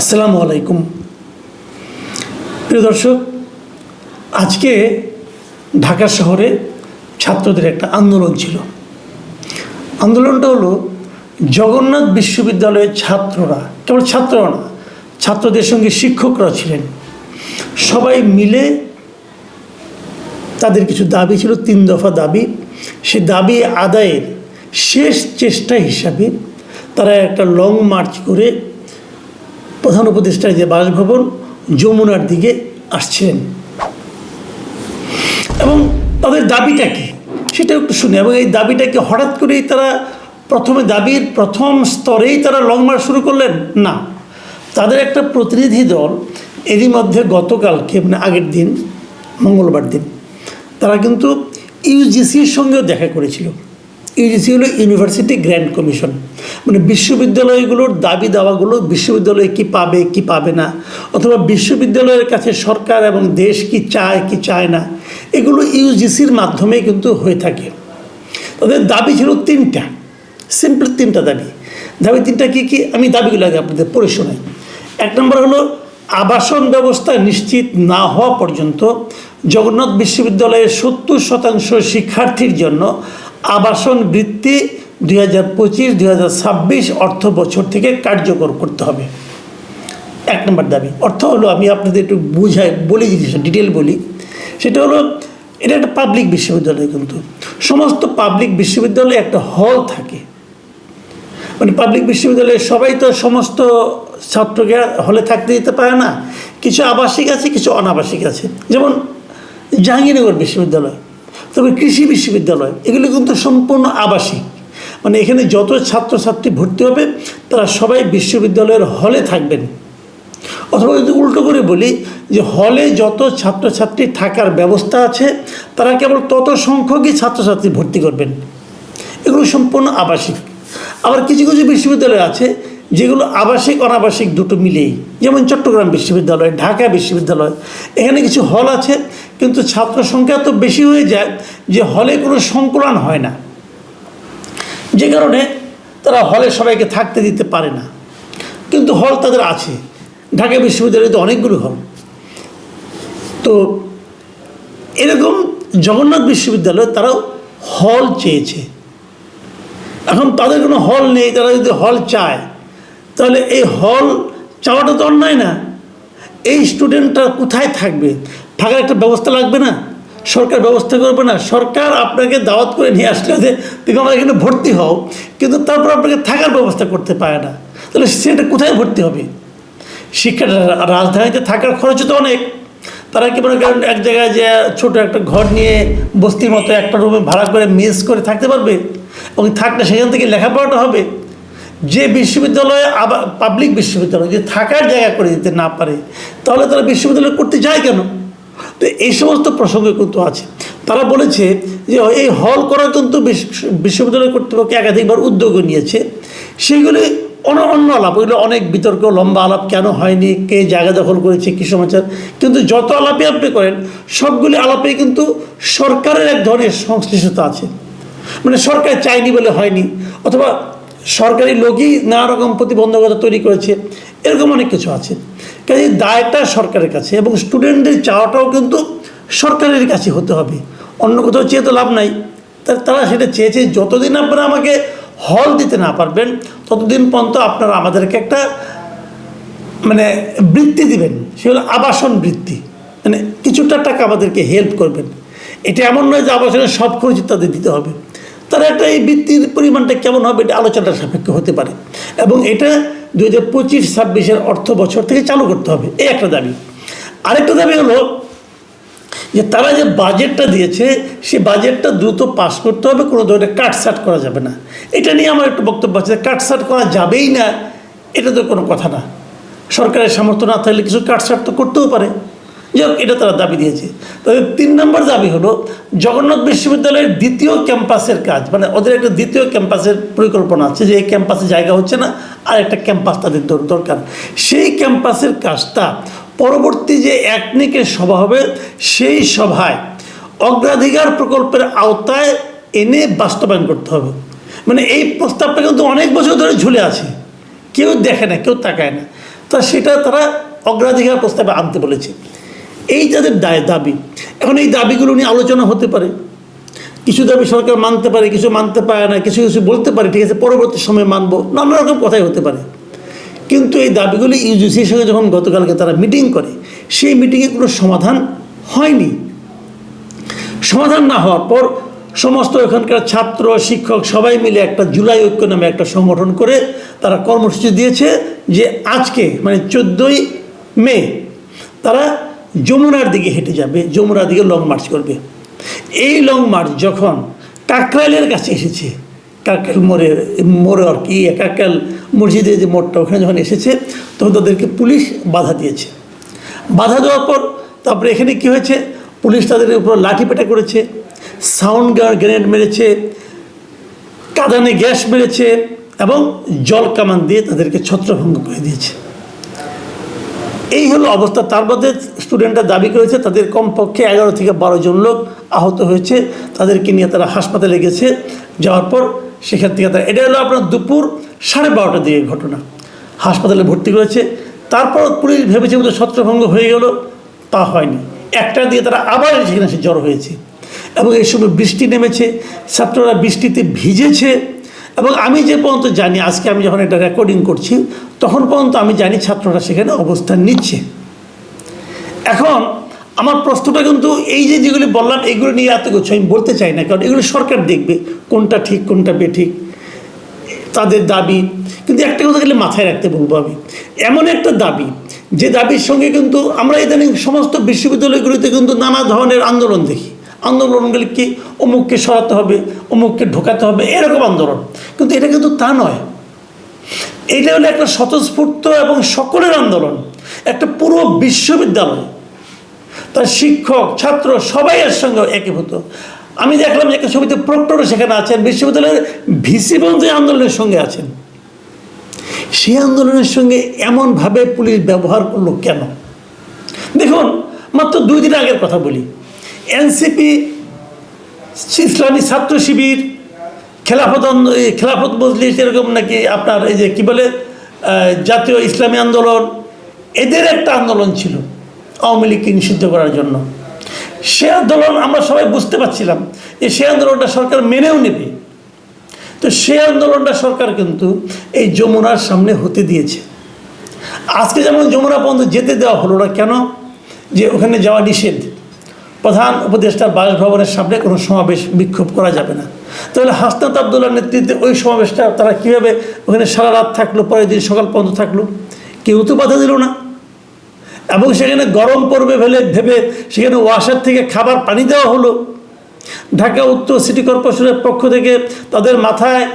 আসসালামু আলাইকুম। প্রিয় দর্শক, আজকে ঢাকা শহরে ছাত্রদের একটা আন্দোলন ছিল। আন্দোলনটা হলো জগন্নাথ বিশ্ববিদ্যালয়ের ছাত্ররা, কেবল ছাত্ররা না, ছাত্রদের সঙ্গে শিক্ষকরা ছিলেন। সবাই মিলে তাদের কিছু দাবি ছিল, তিন দফা দাবি। সে দাবি আদায়ের শেষ চেষ্টা হিসাবে তারা একটা লং মার্চ করে প্রধান উপদেষ্টার যে বাসভবন যমুনার দিকে আসছিলেন এবং তাদের দাবিটা কি? সেটা একটু শুনি। এবং এই দাবিটাকে হঠাৎ করেই তারা প্রথমে দাবির প্রথম স্তরেই তারা লং মার্চ শুরু করলেন? না। তাদের একটা প্রতিনিধি দল এরই মধ্যে গতকালকে মানে আগের দিন, মঙ্গলবার দিন, তারা কিন্তু ইউজিসির সঙ্গেও দেখা করেছিল। ইউজিসি হলো ইউনিভার্সিটি গ্র্যান্ড কমিশন। মানে বিশ্ববিদ্যালয়গুলোর দাবি দাওয়াগুলো বিশ্ববিদ্যালয় কি পাবে কি পাবে না? অথবা বিশ্ববিদ্যালয়ের কাছে সরকার এবং দেশ কি চায় কি চায় না? এগুলো ইউজিসির মাধ্যমে কিন্তু হয়ে থাকে। তাদের দাবি ছিল তিনটা। সিম্পল তিনটা দাবি। দাবি তিনটা কি কি? আমি দাবিগুলো আগে আপনাদের পড়ে শোনাই। এক নম্বর হলো, আবাসন ব্যবস্থা নিশ্চিত না হওয়া পর্যন্ত জগন্নাথ বিশ্ববিদ্যালয়ের সত্তর শতাংশ শিক্ষার্থীর জন্য আবাসন বৃত্তি দুই হাজার পঁচিশ, দুই হাজার ছাব্বিশ অর্থ বছর থেকে কার্যকর করতে হবে। এক নম্বর দাবি, অর্থ হলো আমি আপনাদের একটু বুঝাই, বলি জিনিস ডিটেল বলি। সেটা হলো, এটা একটা পাবলিক বিশ্ববিদ্যালয় কিন্তু। সমস্ত পাবলিক বিশ্ববিদ্যালয়ে একটা হল থাকে। মানে পাবলিক বিশ্ববিদ্যালয়ে সবাই তো সমস্ত ছাত্রকে হলে থাকতে দিতে পারে না। কিছু আবাসিক আছে, কিছু অনাবাসিক আছে। যেমন জাহাঙ্গীরনগর বিশ্ববিদ্যালয়। তবে কৃষি বিশ্ববিদ্যালয়, এগুলো কিন্তু সম্পূর্ণ আবাসিক। মানে এখানে যত ছাত্রছাত্রী ভর্তি হবে, তারা সবাই বিশ্ববিদ্যালয়ের হলে থাকবেন। অথবা যদি উল্টো করে বলি যে হলে যত ছাত্রছাত্রী থাকার ব্যবস্থা আছে, তারা কেবল তত সংখ্যকই ছাত্রছাত্রী ভর্তি করবেন। এগুলো সম্পূর্ণ আবাসিক। আবার কিছু কিছু বিশ্ববিদ্যালয় আছে যেগুলো আবাসিক, অনাবাসিক দুটো মিলেই। যেমন চট্টগ্রাম বিশ্ববিদ্যালয়, ঢাকা বিশ্ববিদ্যালয়, এখানে কিছু হল আছে, কিন্তু ছাত্র সংখ্যা তো বেশি হয়ে যায় যে হলে কোনো সংকুলন হয় না। যে কারণে তারা হলে সবাইকে থাকতে দিতে পারে না। কিন্তু হল তাদের আছে। ঢাকা বিশ্ববিদ্যালয়ে তো অনেকগুলো হল। তো এরকম জগন্নাথ বিশ্ববিদ্যালয় তারাও হল চেয়েছে। এখন তাদের কোনো হল নেই, তারা যদি হল চায় তাহলে এই হল চাওয়াটা তো অন্যায় না। এই স্টুডেন্টটা কোথায় থাকবে? থাকার একটা ব্যবস্থা লাগবে না? সরকার ব্যবস্থা করবে না? সরকার আপনাকে দাওয়াত করে নিয়ে আসলে যে তুমি আমার এখানে ভর্তি হও, কিন্তু তারপর আপনাকে থাকার ব্যবস্থা করতে পারে না। তাহলে সেটা কোথায় ভর্তি হবে? শিক্ষাটা রাজধানীতে থাকার খরচ তো অনেক। তারা কি মনে করেন এক জায়গায় যে ছোট একটা ঘর নিয়ে বস্তির মতো একটা রুমে ভাড়া করে মেস করে থাকতে পারবে? এবং থাকলে সেখান থেকে লেখাপড়াটা হবে? যে বিশ্ববিদ্যালয়ে আবার পাবলিক বিশ্ববিদ্যালয় যে থাকার জায়গা করে দিতে না পারে, তাহলে তারা বিশ্ববিদ্যালয় করতে যায় কেন? তো এই সমস্ত প্রসঙ্গ কিন্তু আছে। তারা বলেছে যে এই হল করা কিন্তু বিশ্ব- বিশ্ববিদ্যালয় কর্তৃপক্ষ একাধিকবার উদ্যোগও নিয়েছে। সেইগুলি অন্য আলাপ, ওইগুলো অনেক বিতর্ক, লম্বা আলাপ কেন হয়নি, কে জায়গা দখল করেছে, কী সমাচার। কিন্তু যত আলাপে আপনি করেন, সবগুলি আলাপে কিন্তু সরকারের এক ধরনের সংশ্লিষ্টতা আছে। মানে সরকার চায়নি বলে হয়নি, অথবা সরকারি লোকই নানা রকম প্রতিবন্ধকতা তৈরি করেছে। এরকম অনেক কিছু আছে। কাজে দায়টা সরকারের কাছে এবং স্টুডেন্টদের চাওয়াটাও কিন্তু সরকারের কাছে হতে হবে। অন্য কোথাও চেয়ে তো লাভ নাই। তারা সেটা চেয়েছে যতদিন আপনারা আমাকে হল দিতে না পারবেন, ততদিন পর্যন্ত আপনারা আমাদেরকে একটা মানে বৃত্তি দিবেন। সে হলো আবাসন বৃত্তি। মানে কিছুটা টাকা আমাদেরকে হেল্প করবেন। এটা এমন নয় যে আবাসনের সব খরচ তাদের দিতে হবে। তারা একটা এই বৃত্তির পরিমাণটা কেমন হবে এটা আলোচনার সাপেক্ষ হতে পারে। এবং এটা দু হাজার পঁচিশ ছাব্বিশের অর্থ বছর থেকে চালু করতে হবে। এই একটা দাবি। আরেকটা দাবি হলো যে তারা যে বাজেটটা দিয়েছে, সে বাজেটটা দ্রুত পাস করতে হবে, কোনো ধরনের কাটসাট করা যাবে না। এটা নিয়ে আমার একটু বক্তব্য আছে কাটসাট করা যাবেই না, এটা তো কোনো কথা না। সরকারের সামর্থ্য না থাকলে কিছু কাটসাট তো করতেও পারে। যাই হোক এটা তারা দাবি দিয়েছে। তবে তিন নম্বর দাবি হলো, জগন্নাথ বিশ্ববিদ্যালয়ের দ্বিতীয় ক্যাম্পাসের কাজ মানে ওদের একটা দ্বিতীয় ক্যাম্পাসের পরিকল্পনা আছে যে এই ক্যাম্পাসে জায়গা হচ্ছে না, আর একটা ক্যাম্পাস তাদের দরকার। সেই ক্যাম্পাসের কাজটা পরবর্তী যে একনিকের সভা হবে, সেই সভায় অগ্রাধিকার প্রকল্পের আওতায় এনে বাস্তবায়ন করতে হবে। মানে এই প্রস্তাবটা কিন্তু অনেক বছর ধরে ঝুলে আছে। কেউ দেখে না, কেউ তাকায় না। তা সেটা তারা অগ্রাধিকার প্রস্তাবে আনতে বলেছে। এই তাদের দায়, দাবি। এখন এই দাবিগুলো নিয়ে আলোচনা হতে পারে। কিছু দাবি সরকার মানতে পারে, কিছু মানতে পারে না, কিছু কিছু বলতে পারে, ঠিক আছে, পরবর্তী সময়ে মানবো। নানা রকম কথাই হতে পারে। কিন্তু এই দাবিগুলি ইউজিসির সঙ্গে যখন গতকালকে তারা মিটিং করে, সেই মিটিংয়ে কোনো সমাধান হয়নি। সমাধান না হওয়ার পর সমস্ত এখানকার ছাত্র, শিক্ষক সবাই মিলে একটা জুলাই ঐক্য নামে একটা সংগঠন করে তারা কর্মসূচি দিয়েছে যে আজকে মানে চোদ্দোই মে, তারা যমুনার দিকে হেঁটে যাবে, যমুনার দিকে লং মার্চ করবে। এই লং মার্চ যখন কাকরাইলের কাছে এসেছে কাকরাইল মোড়ে মোড়ে আর কি কাকরাইল মসজিদের যে মোড়টা, ওখানে যখন এসেছে, তখন তাদেরকে পুলিশ বাধা দিয়েছে। বাধা দেওয়ার পর তারপরে এখানে কি হয়েছে? পুলিশ তাদের উপর লাঠি পেটা করেছে সাউন্ড গার্ড গ্রেনেড মেরেছে, কাদানে গ্যাস মেরেছে এবং জল কামান দিয়ে তাদেরকে ছত্রভঙ্গ করে দিয়েছে। এই হলো অবস্থা। তার মধ্যে স্টুডেন্টরা দাবি করেছে তাদের কমপক্ষে এগারো থেকে বারো জন লোক আহত হয়েছে, তাদেরকে নিয়ে তারা হাসপাতালে গেছে। যাওয়ার পর সেখান থেকে তারা, এটা হলো আপনার দুপুর সাড়ে বারোটার দিকে ঘটনা। হাসপাতালে ভর্তি করেছে। তারপর পুলিশ ভেবেছে বোধহয় ছত্রভঙ্গ হয়ে গেল, তা হয়নি। একটার দিকে তারা আবার সেখানে এসে জ্বর হয়েছে। এবং এই সময় বৃষ্টি নেমেছে, ছাত্ররা বৃষ্টিতে ভিজেছে। এবং আমি যে পর্যন্ত জানি, আজকে আমি যখন এটা রেকর্ডিং করছি, তখন পর্যন্ত আমি জানি ছাত্ররা সেখানে অবস্থান নিচ্ছে। এখন আমার প্রশ্নটা কিন্তু এই যে যেগুলি বললাম, এগুলো নিয়ে এত কিছু আমি বলতে চাই না, কারণ এগুলো সরকার দেখবে কোনটা ঠিক, কোনটা বেঠিক, তাদের দাবি। কিন্তু একটা কথা গেলে মাথায় রাখতে বলব আমি। এমন একটা দাবি, যে দাবির সঙ্গে কিন্তু আমরা ইদানিং সমস্ত বিশ্ববিদ্যালয়গুলিতে কিন্তু নানা ধরনের আন্দোলন দেখি। আন্দোলনগুলি কি অমুককে সরাতে হবে, অমুককে ঢোকাতে হবে, এরকম আন্দোলন। কিন্তু এটা কিন্তু তা নয়। এটা হলো একটা স্বতঃস্ফূর্ত এবং সকলের আন্দোলন। একটা পুরো বিশ্ববিদ্যালয়, তার শিক্ষক, ছাত্র সবাই এর সঙ্গে একীভূত। আমি দেখলাম যে একটা ছবিতে প্রক্টরও সেখানে আছেন, বিশ্ববিদ্যালয়ের ভিসি এই আন্দোলনের সঙ্গে আছেন। সেই আন্দোলনের সঙ্গে এমনভাবে পুলিশ ব্যবহার করল কেন? দেখুন, মাত্র দুই দিন আগের কথা বলি। এনসিপি ইসলামী ছাত্র শিবির, খেলাফত খেলাফত মজলিস এরকম নাকি আপনার এই যে কী বলে জাতীয় ইসলামী আন্দোলন এদের একটা আন্দোলন ছিল আওয়ামী লীগকে নিষিদ্ধ করার জন্য। সে আন্দোলন আমরা সবাই বুঝতে পারছিলাম যে সে আন্দোলনটা সরকার মেনেও নেবে। তো সে আন্দোলনটা সরকার কিন্তু এই যমুনার সামনে হতে দিয়েছে। আজকে যেমন যমুনা পর্যন্ত যেতে দেওয়া হলো না কেন? যে ওখানে যাওয়া নিষেধ। প্রধান উপদেষ্টার বাসভবনের সামনে কোনো সমাবেশ বিক্ষোভ করা যাবে না। তাহলে হাসনাত আবদুল্লার নেতৃত্বে ওই সমাবেশটা তারা কীভাবে ওখানে সারা রাত থাকল, পরের দিন সকাল পর্যন্ত থাকল? কেউ তো বাধা দিল না। এবং সেখানে গরম পড়বে ভেবে ভেবে সেখানে ওয়াসার থেকে খাবার পানি দেওয়া হলো। ঢাকা উত্তর সিটি কর্পোরেশনের পক্ষ থেকে তাদের মাথায়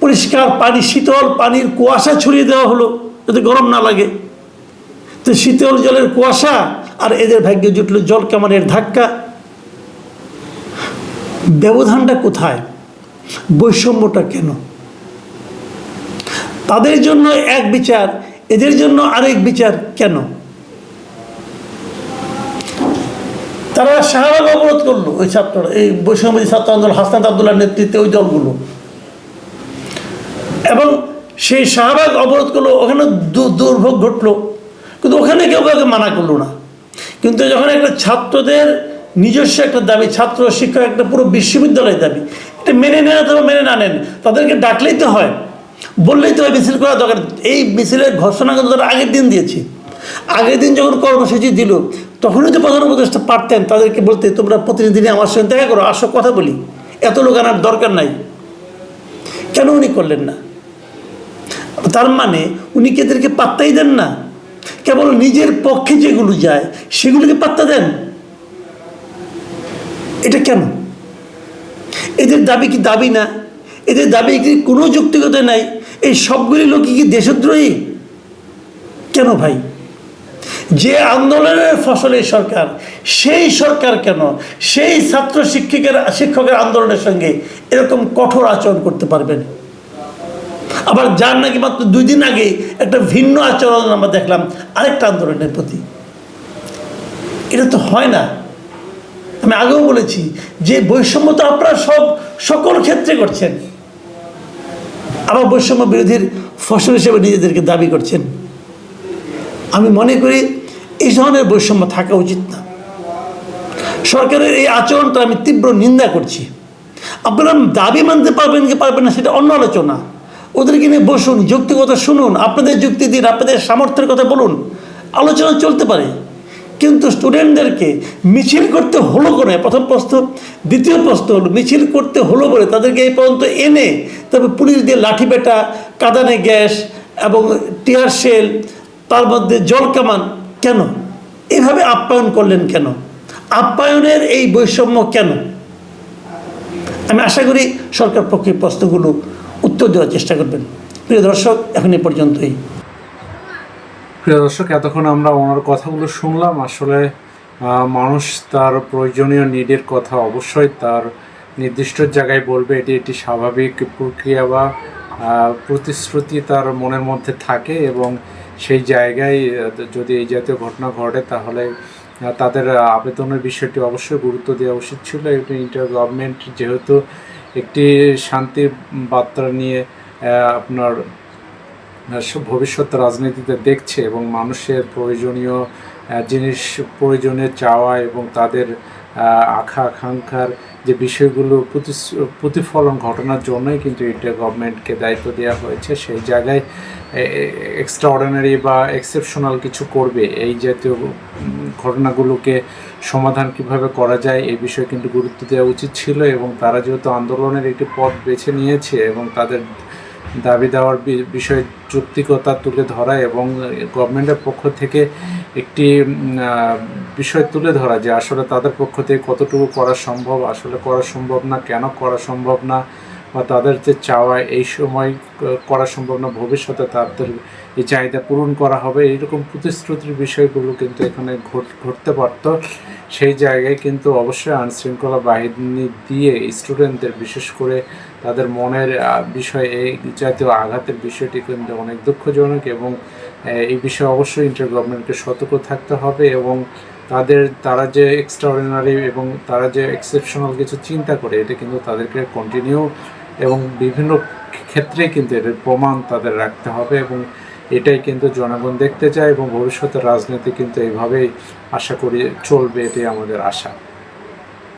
পরিষ্কার পানি, শীতল পানির কুয়াশা ছড়িয়ে দেওয়া হলো, যাতে গরম না লাগে। তো শীতল জলের কুয়াশা আর এদের ভাগ্যে জুটল জল কামানের ধাক্কা। ব্যবধানটা কোথায়? বৈষম্যটা কেন? তাদের জন্য এক বিচার, এদের জন্য আরেক বিচার কেন? তারা শাহবাগ অবরোধ করল ওই ছাত্ররা, এই বৈষম্যবাদী ছাত্র আন্দোলন, হাসনাত আবদুল্লার নেতৃত্বে ওই দলগুলো। এবং সেই শাহবাগ অবরোধ করল, ওখানে দুর্ভোগ ঘটলো। কিন্তু ওখানে কেউ কাউকে মানা করল না। কিন্তু যখন একটা ছাত্রদের নিজস্ব একটা দাবি, ছাত্র, শিক্ষক, একটা পুরো বিশ্ববিদ্যালয়ের দাবি, এটা মেনে নেন অথবা মেনে না নেন, তাদেরকে ডাকলেই তো হয়, বললেই তো হয় মিছিল করা দরকার। এই মিছিলের ঘোষণা কিন্তু তারা আগের দিন দিয়েছে। আগের দিন যখন কর্মসূচি দিল তখনই তো প্রধান উপদেষ্টা পারতেন, তাদেরকে বলতে, তোমরা প্রতিনিধি নিয়ে আমার সঙ্গে দেখা করো, আসো, কথা বলি। এত লোক আনার দরকার নাই। কেন উনি করলেন না? তার মানে উনি কি এদেরকে পাত্তাই দেন না? কেবল নিজের পক্ষে যেগুলো যায়, সেগুলোকে পাত্তা দেন? এটা কেন? এদের দাবি কি দাবি না? এদের দাবি কি কোনো যুক্তিগত নাই? এই সবগুলি লোকই কি দেশদ্রোহী? কেন ভাই? যে আন্দোলনের ফসলে সরকার, সেই সরকার কেন? সেই ছাত্র শিক্ষকের শিক্ষকের আন্দোলনের সঙ্গে এরকম কঠোর আচরণ করতে পারবেন? আবার যার নাকি মাত্র দুই দিন আগে একটা ভিন্ন আচরণ আমরা দেখলাম আরেকটা আন্দোলনের প্রতি। এটা তো হয় না। আমি আগেও বলেছি যে বৈষম্য তো আপনারা সব, সকল ক্ষেত্রে করছেন। আবার বৈষম্য বিরোধীর ফসল হিসেবে নিজেদেরকে দাবি করছেন। আমি মনে করি এই ধরনের বৈষম্য থাকা উচিত না। সরকারের এই আচরণটা আমি তীব্র নিন্দা করছি। আপনারা দাবি মানতে পারবেন কি পারবেন না সেটা অন্য আলোচনা। ওদেরকে নিয়ে বসুন, যুক্তিগত শুনুন, আপনাদের যুক্তি দিন, আপনাদের সামর্থ্যের কথা বলুন। আলোচনা চলতে পারে। কিন্তু স্টুডেন্টদেরকে মিছিল করতে হলো করে প্রথম প্রশ্ন। দ্বিতীয় প্রশ্ন হলো মিছিল করতে হলো বলে তাদেরকে এই পর্যন্ত এনে তবে পুলিশ দিয়ে লাঠি পেটা, কাদানে গ্যাস এবং টিয়ার শেল, তার মধ্যে জল কামান কেন? এভাবে আপ্যায়ন করলেন কেন? আপ্যায়নের এই বৈষম্য কেন? আমি আশা করি সরকার পক্ষে প্রশ্নগুলো উত্তর দেওয়ার চেষ্টা করবেন। প্রিয় দর্শক, এখন এ পর্যন্তই। প্রিয় দর্শক, এতক্ষণ আমরা ওনার কথাগুলো শুনলাম। আসলে মানুষ তার প্রয়োজনীয় নিডের কথা অবশ্যই তার নির্দিষ্ট জায়গায় বলবে। এটি একটি স্বাভাবিক প্রক্রিয়া বা প্রতিশ্রুতি তার মনের মধ্যে থাকে এবং সেই জায়গায় যদি এই জাতীয় ঘটনা ঘটে, তাহলে তাদের আবেদনের বিষয়টি অবশ্যই গুরুত্ব দেওয়া উচিত ছিল এটি ইন্টার গভর্নমেন্ট যেহেতু একটি শান্তির বার্তা নিয়ে আপনার ভবিষ্যৎ রাজনীতিতে দেখছে এবং মানুষের প্রয়োজনীয় জিনিস প্রয়োজনে চাওয়া এবং তাদের আশা আকাঙ্ক্ষার যে বিষয়গুলো প্রতিফলন ঘটনার জন্যই কিন্তু এটা গভর্নমেন্টকে দায়িত্ব দেওয়া হয়েছে, সেই জায়গায় এক্সট্রা অর্ডিনারি বা এক্সেপশনাল কিছু করবে। এই জাতীয় ঘটনাগুলোকে সমাধান কীভাবে করা যায় এই বিষয়ে কিন্তু গুরুত্ব দেওয়া উচিত ছিল এবং তারা যেহেতু আন্দোলনের একটি পথ বেছে নিয়েছে এবং তাদের দাবি দেওয়ার বিষয়ে যৌক্তিকতা তুলে ধরা এবং গভর্নমেন্টের পক্ষ থেকে একটি বিষয় তুলে ধরা যে আসলে তাদের পক্ষ থেকে কতটুকু করা সম্ভব, আসলে করা সম্ভব না, কেন করা সম্ভব না, বা তাদের যে চাওয়া এই সময় করা সম্ভব না, ভবিষ্যতে তাদের এই চাহিদা পূরণ করা হবে। এইরকম প্রতিশ্রুতির বিষয়গুলো কিন্তু এখানে ঘট ঘটতে পারত। সেই জায়গায় কিন্তু অবশ্যই আইনশৃঙ্খলা বাহিনী দিয়ে স্টুডেন্টদের, বিশেষ করে তাদের মনের বিষয়ে এই জাতীয় আঘাতের বিষয়টি কিন্তু অনেক দুঃখজনক এবং এই বিষয়ে অবশ্যই ইন্টার গভর্নমেন্টকে সতর্ক থাকতে হবে এবং তাদের, তারা যে এক্সট্রাঅর্ডিনারি এবং তারা যে এক্সেপশনাল কিছু চিন্তা করে, এটা কিন্তু তাদেরকে কন্টিনিউ এবং বিভিন্ন ক্ষেত্রে কিন্তু এটার প্রমাণ তাদের রাখতে হবে এবং এটাই কিন্তু জনগণ দেখতে চায় এবং ভবিষ্যতের রাজনীতি কিন্তু এইভাবেই আশা করি চলবে, এটাই আমাদের আশা।